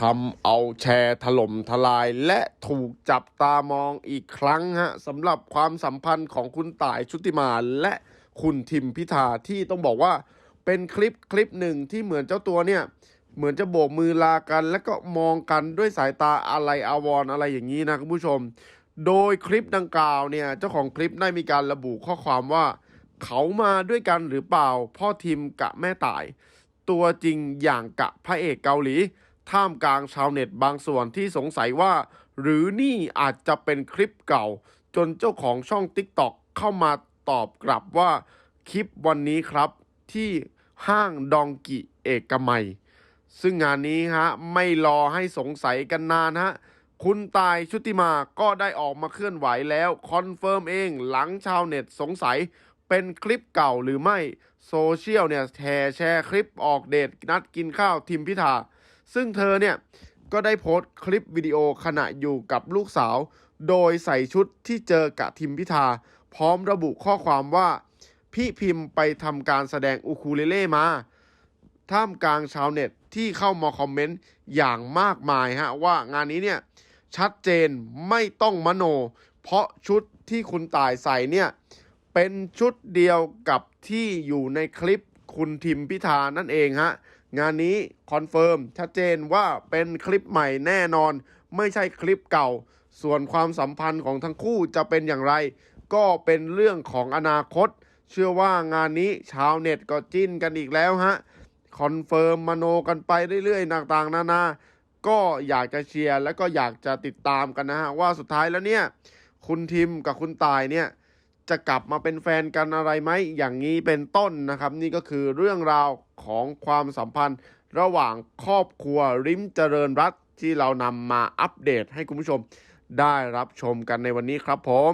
ทำเอาแชร์ถล่มทลายและถูกจับตามองอีกครั้งฮะสำหรับความสัมพันธ์ของคุณต่ายชุติมาและคุณทิมพิธาที่ต้องบอกว่าเป็นคลิปคลิปหนึ่งที่เหมือนเจ้าตัวเนี่ย เหมือนจะโบกมือลากัน แล้วก็มองกันด้วยสายตาอะไรอาวรณ์อะไรอย่างนี้นะคุณผู้ชม โดยคลิปดังกล่าวเนี่ย เจ้าของคลิปได้มีการระบุข้อความว่า เขามาด้วยกันหรือเปล่า พ่อทิมกะแม่ต่าย ตัวจริงอย่างกะพระเอกเกาหลี ท่ามกลางชาวเน็ตบางส่วนที่สงสัยว่า หรือนี่อาจจะเป็นคลิปเก่า จนเจ้าของช่อง TikTok เข้ามาตอบกลับว่าคลิปวันนี้ครับที่ห้างดองกิเอกมัย ซึ่งงานนี้ฮะไม่รอให้สงสัยกันนานฮะคุณตายชุติมาก็ได้ออกมาเคลื่อนไหวแล้วคอนเฟิร์มเองหลังชาวเน็ตสงสัยเป็นคลิปเก่าหรือไม่ โซเชียลเนี่ยแชร์แชร์คลิปออกเดทนัดกินข้าวทิมพิธา ซึ่งเธอเนี่ยก็ได้โพสต์คลิปวิดีโอขณะอยู่กับลูกสาว โดยใส่ชุดที่เจอกับทิมพิธา พร้อมระบุข้อความว่า พี่พิมพ์ไปทำการแสดงอูคูเลเล่มา ท่ามกลางชาวเน็ตที่เข้ามาคอมเมนต์อย่างมากมายฮะ ว่างานนี้เนี่ย ชัดเจนไม่ต้องมโน เพราะชุดที่คุณตายใส่เนี่ย เป็นชุดเดียวกับที่อยู่ในคลิปคุณทิมพิธานั่นเองฮะ งานนี้คอนเฟิร์มชัดเจนว่าเป็นคลิปใหม่แน่นอน ไม่ใช่คลิปเก่า ส่วนความสัมพันธ์ของทั้งคู่จะเป็นอย่างไร ก็เป็นเรื่องของอนาคต เชื่อว่างานนี้ชาวเน็ตก็จิ้นกันอีกแล้วฮะคอนเฟิร์มมโนกันไปเรื่อยๆต่างๆ นานา ก็อยากจะเชียร์และก็อยากจะติดตามกันนะฮะว่าสุดท้ายแล้วเนี่ย คุณทิมกับคุณตายเนี่ย จะกลับมาเป็นแฟนกันอะไรไหมอย่างนี้เป็นต้นนะครับ นี่ก็คือเรื่องราวของความสัมพันธ์ ระหว่างครอบครัวริมเจริญรัตที่เรานำมาอัปเดตให้คุณผู้ชมได้รับชมกันในวันนี้ครับผม